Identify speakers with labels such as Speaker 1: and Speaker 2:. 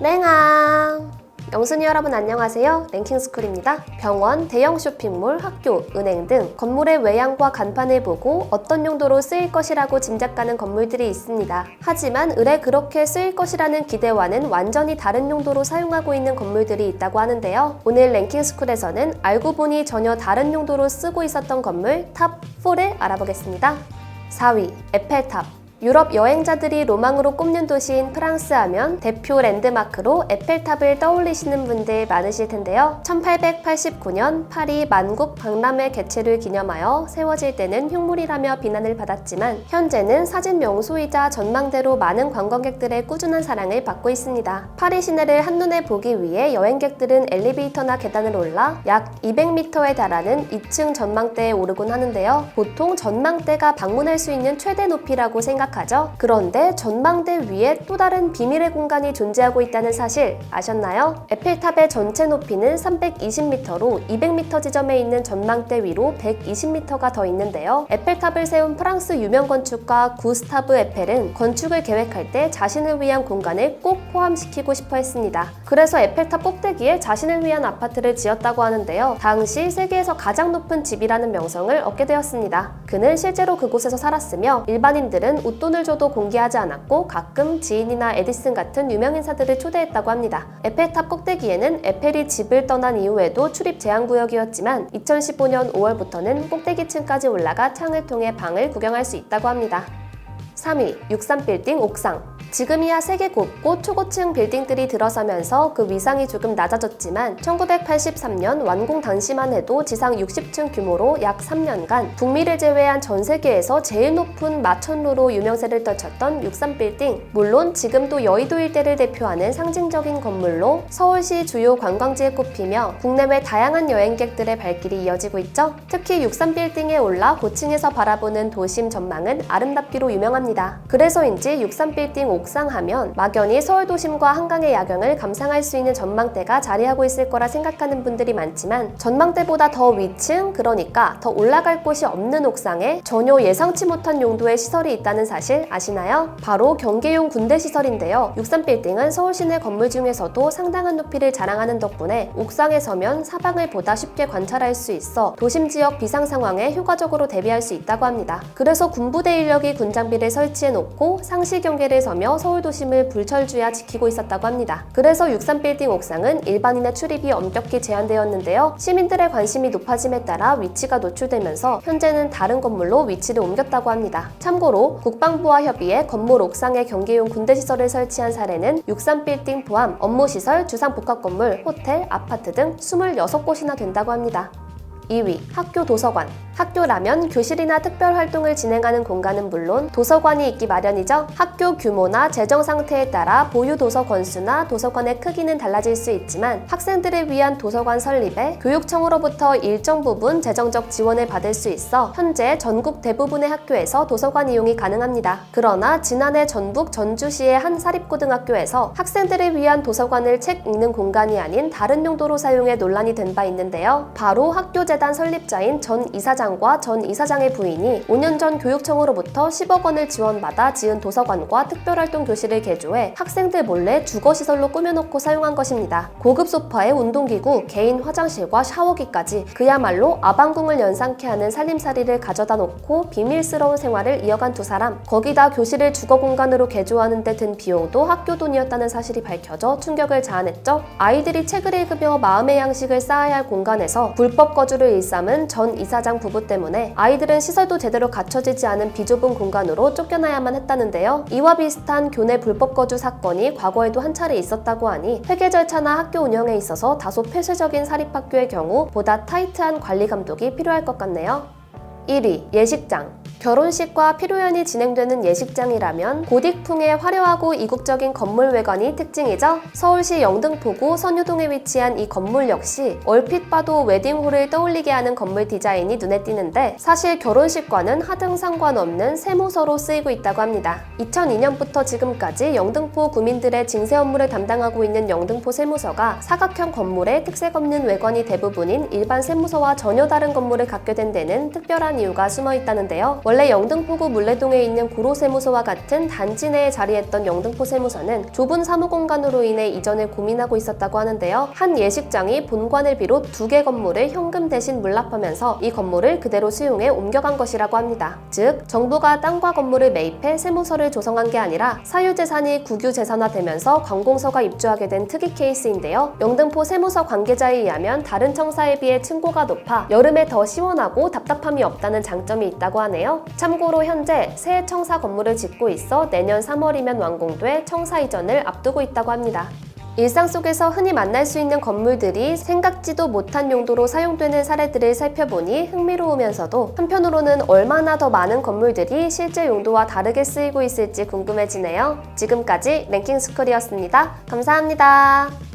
Speaker 1: 랭앙! 영순이 여러분 안녕하세요. 랭킹스쿨입니다. 병원, 대형 쇼핑몰, 학교, 은행 등 건물의 외양과 간판을 보고 어떤 용도로 쓰일 것이라고 짐작가는 건물들이 있습니다. 하지만 을에 그렇게 쓰일 것이라는 기대와는 완전히 다른 용도로 사용하고 있는 건물들이 있다고 하는데요. 오늘 랭킹스쿨에서는 알고 보니 전혀 다른 용도로 쓰고 있었던 건물 탑 4를 알아보겠습니다. 4위, 에펠탑. 유럽 여행자들이 로망으로 꼽는 도시인 프랑스 하면 대표 랜드마크로 에펠탑을 떠올리시는 분들 많으실 텐데요. 1889년 파리 만국 박람회 개최를 기념하여 세워질 때는 흉물이라며 비난을 받았지만 현재는 사진 명소이자 전망대로 많은 관광객들의 꾸준한 사랑을 받고 있습니다. 파리 시내를 한눈에 보기 위해 여행객들은 엘리베이터나 계단을 올라 약 200m에 달하는 2층 전망대에 오르곤 하는데요. 보통 전망대가 방문할 수 있는 최대 높이라고 생각 하죠. 그런데 전망대 위에 또 다른 비밀의 공간이 존재하고 있다는 사실 아셨나요? 에펠탑의 전체 높이는 320m로 200m 지점에 있는 전망대 위로 120m가 더 있는데요. 에펠탑을 세운 프랑스 유명 건축가 구스타브 에펠은 건축을 계획할 때 자신을 위한 공간을 꼭 포함시키고 싶어 했습니다. 그래서 에펠탑 꼭대기에 자신을 위한 아파트를 지었다고 하는데요. 당시 세계에서 가장 높은 집이라는 명성을 얻게 되었습니다. 그는 실제로 그곳에서 살았으며 일반인들은 웃돈을 줘도 공개하지 않았고 가끔 지인이나 에디슨 같은 유명 인사들을 초대했다고 합니다. 에펠탑 꼭대기에는 에펠이 집을 떠난 이후에도 출입 제한 구역이었지만 2015년 5월부터는 꼭대기층까지 올라가 창을 통해 방을 구경할 수 있다고 합니다. 3위 63빌딩 옥상. 지금이야 세계 곳곳 초고층 빌딩들이 들어서면서 그 위상이 조금 낮아졌지만 1983년 완공 당시만 해도 지상 60층 규모로 약 3년간 북미를 제외한 전 세계에서 제일 높은 마천루로 유명세를 떨쳤던 63빌딩. 물론 지금도 여의도 일대를 대표하는 상징적인 건물로 서울시 주요 관광지에 꼽히며 국내외 다양한 여행객들의 발길이 이어지고 있죠. 특히 63빌딩에 올라 고층에서 바라보는 도심 전망은 아름답기로 유명 합니다 그래서인지 63빌딩 옥상 하면 막연히 서울 도심과 한강의 야경을 감상할 수 있는 전망대가 자리하고 있을 거라 생각하는 분들이 많지만 전망대보다 더 위층 그러니까 더 올라갈 곳이 없는 옥상에 전혀 예상치 못한 용도의 시설이 있다는 사실 아시나요? 바로 경계용 군대 시설인데요. 63빌딩은 서울 시내 건물 중에서도 상당한 높이를 자랑하는 덕분에 옥상에 서면 사방을 보다 쉽게 관찰할 수 있어 도심 지역 비상 상황에 효과적으로 대비할 수 있다고 합니다. 그래서 군부대 인력이 군장비를 설치해 놓고 상시 경계를 서며 서울 도심을 불철주야 지키고 있었다고 합니다. 그래서 63빌딩 옥상은 일반인의 출입이 엄격히 제한되었는데요. 시민들의 관심이 높아짐에 따라 위치가 노출되면서 현재는 다른 건물로 위치를 옮겼다고 합니다. 참고로 국방부와 협의해 건물 옥상에 경계용 군대 시설을 설치한 사례는 63빌딩 포함 업무시설, 주상복합건물, 호텔, 아파트 등 26곳이나 된다고 합니다. 2위 학교 도서관 학교라면 교실이나 특별 활동을 진행하는 공간은 물론 도서관이 있기 마련이죠. 학교 규모나 재정 상태에 따라 보유 도서 건수나 도서관의 크기는 달라질 수 있지만 학생들을 위한 도서관 설립에 교육청으로부터 일정 부분 재정적 지원을 받을 수 있어 현재 전국 대부분의 학교에서 도서관 이용이 가능합니다. 그러나 지난해 전북 전주시의 한 사립고등학교에서 학생들을 위한 도서관을 책 읽는 공간이 아닌 다른 용도로 사용해 논란이 된 바 있는데요. 바로 학교재단 설립자인 전 이사장 이사장과 전 이사장의 부인이 5년 전 교육청으로부터 10억 원을 지원받아 지은 도서관과 특별활동 교실을 개조해 학생들 몰래 주거시설로 꾸며놓고 사용한 것입니다. 고급 소파에 운동기구, 개인 화장실과 샤워기까지 그야말로 아방궁을 연상케 하는 살림살이를 가져다 놓고 비밀스러운 생활을 이어간 두 사람. 거기다 교실을 주거 공간으로 개조하는 데 든 비용도 학교 돈이었다는 사실이 밝혀져 충격을 자아냈죠. 아이들이 책을 읽으며 마음의 양식을 쌓아야 할 공간에서 불법 거주를 일삼은 전 이사장 부부 부부 때문에 아이들은 시설도 제대로 갖춰지지 않은 비좁은 공간으로 쫓겨나야만 했다는데요. 이와 비슷한 교내 불법 거주 사건이 과거에도 한 차례 있었다고 하니 회계 절차나 학교 운영에 있어서 다소 폐쇄적인 사립학교의 경우 보다 타이트한 관리 감독이 필요할 것 같네요. 1위 예식장 결혼식과 피로연이 진행되는 예식장이라면 고딕풍의 화려하고 이국적인 건물 외관이 특징이죠. 서울시 영등포구 선유동에 위치한 이 건물 역시 얼핏 봐도 웨딩홀을 떠올리게 하는 건물 디자인이 눈에 띄는데 사실 결혼식과는 하등 상관없는 세무서로 쓰이고 있다고 합니다. 2002년부터 지금까지 영등포 구민들의 징세 업무를 담당하고 있는 영등포 세무서가 사각형 건물에 특색 없는 외관이 대부분인 일반 세무서와 전혀 다른 건물을 갖게 된 데는 특별한 이유가 숨어 있다는데요. 원래 영등포구 물레동에 있는 구로세무서와 같은 단지 내에 자리했던 영등포 세무서는 좁은 사무 공간으로 인해 이전을 고민하고 있었다고 하는데요. 한 예식장이 본관을 비롯 두 개 건물을 현금 대신 물납하면서 이 건물을 그대로 수용해 옮겨간 것이라고 합니다. 즉, 정부가 땅과 건물을 매입해 세무서를 조성한 게 아니라 사유재산이 국유재산화되면서 관공서가 입주하게 된 특이 케이스인데요. 영등포 세무서 관계자에 의하면 다른 청사에 비해 층고가 높아 여름에 더 시원하고 답답함이 없다는 장점이 있다고 하네요. 참고로 현재 새 청사 건물을 짓고 있어 내년 3월이면 완공돼 청사 이전을 앞두고 있다고 합니다. 일상 속에서 흔히 만날 수 있는 건물들이 생각지도 못한 용도로 사용되는 사례들을 살펴보니 흥미로우면서도 한편으로는 얼마나 더 많은 건물들이 실제 용도와 다르게 쓰이고 있을지 궁금해지네요. 지금까지 랭킹 스쿨이었습니다. 감사합니다.